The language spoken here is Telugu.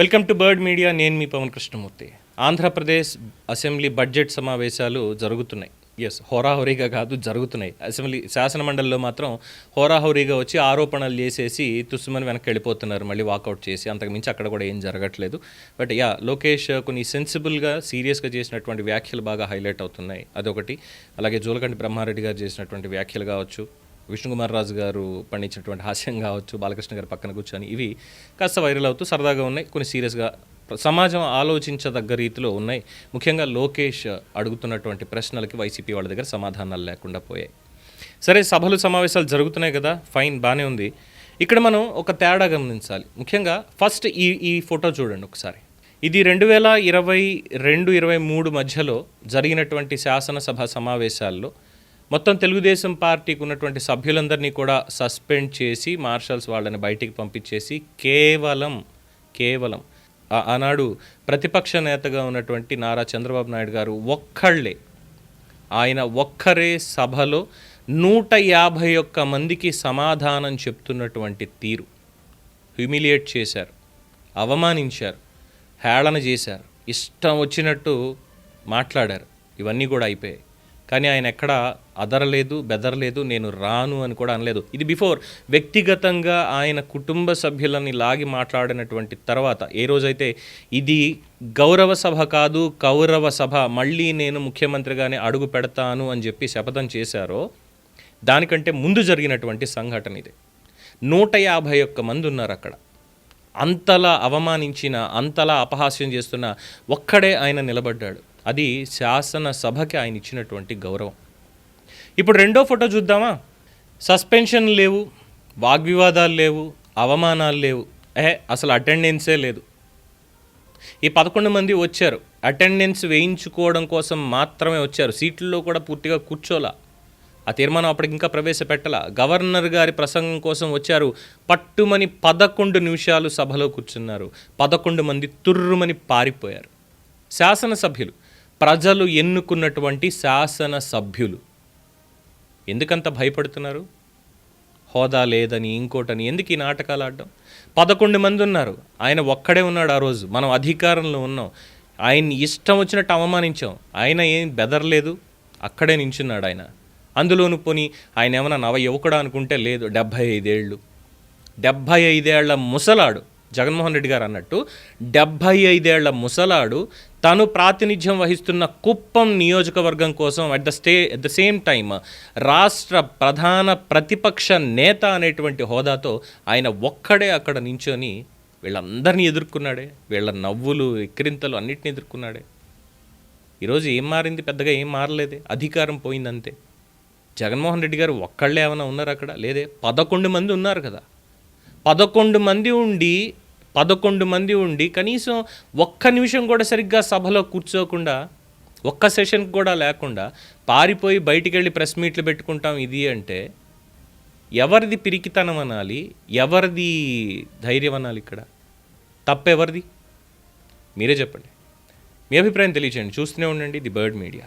Welcome to bird media. నేను మీ పవన్ కృష్ణమూర్తి. ఆంధ్రప్రదేశ్ అసెంబ్లీ బడ్జెట్ సమావేశాలు జరుగుతున్నాయి. ఎస్ హోరాహోరీగా కాదు జరుగుతున్నాయి. అసెంబ్లీ శాసనమండలిలో మాత్రం హోరాహోరీగా వచ్చి ఆరోపణలు చేసేసి తుస్సుమని వెనక్కి వెళ్ళిపోతున్నారు. మళ్ళీ వాకౌట్ చేసి అంతకు మించి అక్కడ కూడా ఏం జరగట్లేదు. బట్ యా లోకేష్ కొన్ని సెన్సిబుల్గా సీరియస్గా చేసినటువంటి వ్యాఖ్యలు బాగా హైలైట్ అవుతున్నాయి. అదొకటి. అలాగే జోలకంటి బ్రహ్మారెడ్డి గారు చేసినటువంటి వ్యాఖ్యలు కావచ్చు. విష్ణుకుమార్ రాజు గారు పండించినటువంటి హాస్యం కావచ్చు బాలకృష్ణ గారు పక్కన కూర్చొని ఇవి కాస్త వైరల్ అవుతూ సరదాగా ఉన్నాయి. కొన్ని సీరియస్గా సమాజం ఆలోచించదగ్గ రీతిలో ఉన్నాయి. ముఖ్యంగా లోకేష్ అడుగుతున్నటువంటి ప్రశ్నలకి వైసీపీ వాళ్ళ దగ్గర సమాధానాలు లేకుండా పోయాయి. సరే సభలు సమావేశాలు జరుగుతున్నాయి కదా ఫైన్ బాగానే ఉంది. ఇక్కడ మనం ఒక తేడా గమనించాలి. ముఖ్యంగా ఫస్ట్ ఈ ఈ ఫోటో చూడండి ఒకసారి. ఇది రెండు వేల ఇరవై రెండు ఇరవై మూడు మధ్యలో జరిగినటువంటి శాసనసభ సమావేశాల్లో మొత్తం తెలుగుదేశం పార్టీకి ఉన్నటువంటి సభ్యులందరినీ కూడా సస్పెండ్ చేసి మార్షల్స్ వాళ్ళని బయటికి పంపించేసి కేవలం కేవలం ఆనాడు ప్రతిపక్ష నేతగా ఉన్నటువంటి నారా చంద్రబాబు నాయుడు గారు ఒక్కళ్ళే. ఆయన ఒక్కరే సభలో నూట యాభై ఒక్క మందికి సమాధానం చెప్తున్నటువంటి తీరు. హ్యూమిలియేట్ చేశారు అవమానించారు హేళన చేశారు. ఇష్టం వచ్చినట్టు మాట్లాడారు. ఇవన్నీ కూడా అయిపోయాయి. కానీ ఆయన ఎక్కడ అదరలేదు బెదరలేదు నేను రాను అని కూడా అనలేదు. ఇది బిఫోర్ వ్యక్తిగతంగా ఆయన కుటుంబ సభ్యులని లాగి మాట్లాడినటువంటి తర్వాత ఏ రోజైతే ఇది గౌరవ సభ కాదు కౌరవ సభ మళ్ళీ నేను ముఖ్యమంత్రిగానే అడుగు పెడతాను అని చెప్పి శపథం చేశారో దానికంటే ముందు జరిగినటువంటి సంఘటన ఇది. నూట యాభై ఒక్క మంది ఉన్నారు అక్కడ. అంతలా అవమానించిన అంతలా అపహాస్యం చేస్తున్న ఒక్కడే ఆయన నిలబడ్డాడు. అది శాసనసభకి ఆయన ఇచ్చినటువంటి గౌరవం. ఇప్పుడు రెండో ఫోటో చూద్దామా? సస్పెన్షన్ లేవు వాగ్వివాదాలు లేవు అవమానాలు లేవు. ఏ అసలు అటెండెన్సే లేదు. ఈ పదకొండు మంది వచ్చారు. అటెండెన్స్ వేయించుకోవడం కోసం మాత్రమే వచ్చారు. సీట్లలో కూడా పూర్తిగా కూర్చోలా. ఆ తీర్మానం అప్పటికి ఇంకా ప్రవేశపెట్టల. గవర్నర్ గారి ప్రసంగం కోసం వచ్చారు. పట్టుమని పదకొండు నిమిషాలు సభలో కూర్చున్నారు. పదకొండు మంది తుర్రుమని పారిపోయారు. శాసనసభ్యులు. ప్రజలు ఎన్నుకున్నటువంటి శాసన సభ్యులు. ఎందుకంత భయపడుతున్నారు? హోదా లేదని ఇంకోటని ఎందుకు ఈ నాటకాలు ఆడడం? పదకొండు మంది ఉన్నారు. ఆయన ఒక్కడే ఉన్నాడు ఆ రోజు. మనం అధికారంలో ఉన్నాం. ఆయన్ని ఇష్టం వచ్చినట్టు అవమానించాం. ఆయన ఏం బెదరలేదు. అక్కడే నించున్నాడు ఆయన. అందులోను పోని ఆయన ఏమైనా నవ యువకుడు అనుకుంటే లేదు. డెబ్భై ఐదేళ్ళు. డెబ్భై ఐదేళ్ళ ముసలాడు జగన్మోహన్ రెడ్డి గారు అన్నట్టు డెబ్భై ఐదేళ్ళ ముసలాడు తను ప్రాతినిధ్యం వహిస్తున్న కుప్పం నియోజకవర్గం కోసం at the stay at the same time రాష్ట్ర ప్రధాన ప్రతిపక్ష నేత అనేటువంటి హోదాతో ఆయన ఒక్కడే అక్కడ నించొని వీళ్ళందరినీ ఎదుర్కొన్నాడే. వీళ్ళ నవ్వులు ఎక్కిరింతలు అన్నిటిని ఎదుర్కొన్నాడే. ఈరోజు ఏం మారింది? పెద్దగా ఏం మారలేదే? అధికారం పోయిందంతే. జగన్మోహన్ రెడ్డి గారు ఒక్కళ్ళే ఏమైనా ఉన్నారు అక్కడ? లేదే? పదకొండు మంది ఉన్నారు కదా. పదకొండు మంది ఉండి పదకొండు మంది ఉండి కనీసం ఒక్క నిమిషం కూడా సరిగ్గా సభలో కూర్చోకుండా ఒక్క సెషన్ కూడా లేకుండా పారిపోయి బయటికి వెళ్ళి ప్రెస్ మీట్లు పెట్టుకుంటాం ఇది అంటే ఎవరిది పిరికితనం అనాలి ఎవరిది ధైర్యం అనాలి ఇక్కడ? తప్పెవరిది? మీరే చెప్పండి. మీ అభిప్రాయం తెలియచేయండి. చూస్తూనే ఉండండి ది బర్డ్ మీడియా.